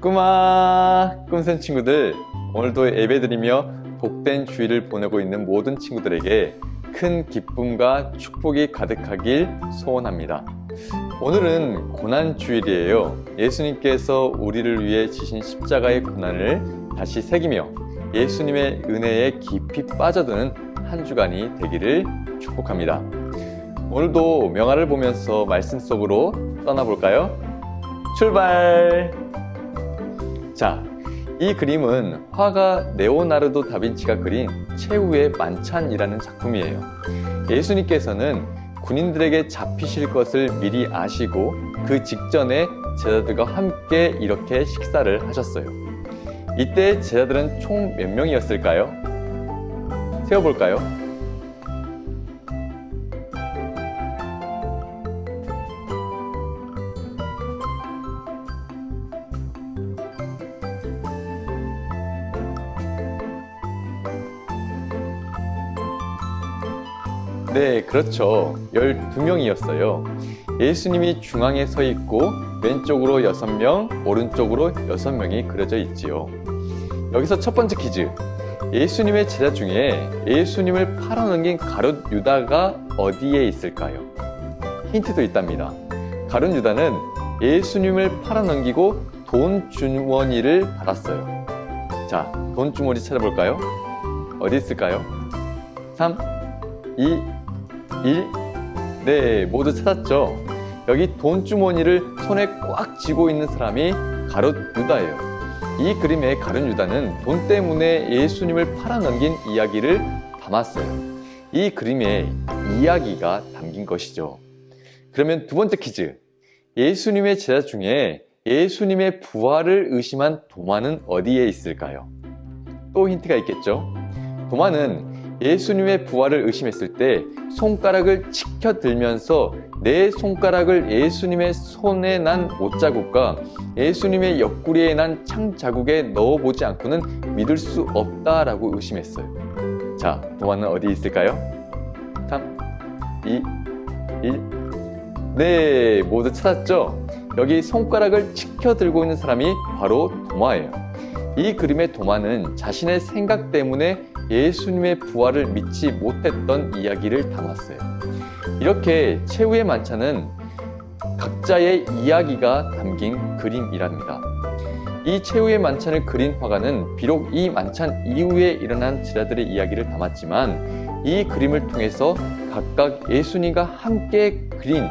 꼬마 꿈샘 친구들 오늘도 예배드리며 복된 주일을 보내고 있는 모든 친구들에게 큰 기쁨과 축복이 가득하길 소원합니다. 오늘은 고난 주일이에요. 예수님께서 우리를 위해 지신 십자가의 고난을 다시 새기며 예수님의 은혜에 깊이 빠져드는 한 주간이 되기를 축복합니다. 오늘도 명화를 보면서 말씀 속으로 떠나볼까요? 출발! 자, 이 그림은 화가 네오나르도 다빈치가 그린 최후의 만찬이라는 작품이에요. 예수님께서는 군인들에게 잡히실 것을 미리 아시고 그 직전에 제자들과 함께 이렇게 식사를 하셨어요. 이때 제자들은 총 몇 명이었을까요? 세어볼까요? 네, 그렇죠. 12명이었어요. 예수님이 중앙에 서 있고 왼쪽으로 6명, 오른쪽으로 6명이 그려져 있지요. 여기서 첫 번째 퀴즈. 예수님의 제자 중에 예수님을 팔아넘긴 가룟 유다가 어디에 있을까요? 힌트도 있답니다. 가룟 유다는 예수님을 팔아넘기고 돈 주머니를 받았어요. 자, 돈 주머니 찾아볼까요? 어디 있을까요? 3, 2, 1. 네, 모두 찾았죠? 여기 돈 주머니를 손에 꽉 쥐고 있는 사람이 가롯 유다예요. 이 그림의 가룟 유다는 돈 때문에 예수님을 팔아넘긴 이야기를 담았어요. 이 그림에 이야기가 담긴 것이죠. 그러면 두 번째 퀴즈. 예수님의 제자 중에 예수님의 부활을 의심한 도마는 어디에 있을까요? 또 힌트가 있겠죠? 도마는 예수님의 부활을 의심했을 때 손가락을 치켜 들면서 내 손가락을 예수님의 손에 난 옷자국과 예수님의 옆구리에 난 창 자국에 넣어보지 않고는 믿을 수 없다라고 의심했어요. 자, 도마는 어디 있을까요? 3, 2, 1. 네, 모두 찾았죠? 여기 손가락을 치켜 들고 있는 사람이 바로 도마예요. 이 그림의 도마는 자신의 생각 때문에 예수님의 부활을 믿지 못했던 이야기를 담았어요. 이렇게 최후의 만찬은 각자의 이야기가 담긴 그림이랍니다. 이 최후의 만찬을 그린 화가는 비록 이 만찬 이후에 일어난 제자들의 이야기를 담았지만 이 그림을 통해서 각각 예수님과 함께 그린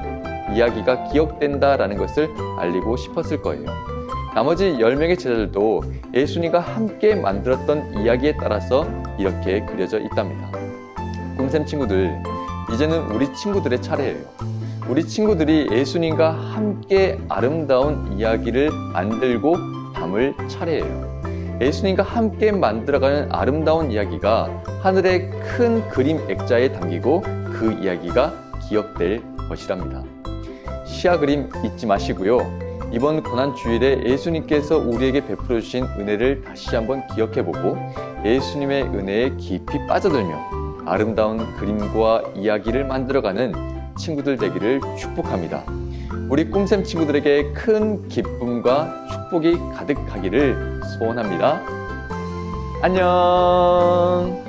이야기가 기억된다라는 것을 알리고 싶었을 거예요. 나머지 10명의 제자들도 예수님과 함께 만들었던 이야기에 따라서 이렇게 그려져 있답니다. 꿈샘 친구들, 이제는 우리 친구들의 차례예요. 우리 친구들이 예수님과 함께 아름다운 이야기를 만들고 담을 차례예요. 예수님과 함께 만들어가는 아름다운 이야기가 하늘의 큰 그림 액자에 담기고 그 이야기가 기억될 것이랍니다. 시야 그림 잊지 마시고요. 이번 고난 주일에 예수님께서 우리에게 베풀어 주신 은혜를 다시 한번 기억해 보고 예수님의 은혜에 깊이 빠져들며 아름다운 그림과 이야기를 만들어가는 친구들 되기를 축복합니다. 우리 꿈샘 친구들에게 큰 기쁨과 축복이 가득하기를 소원합니다. 안녕!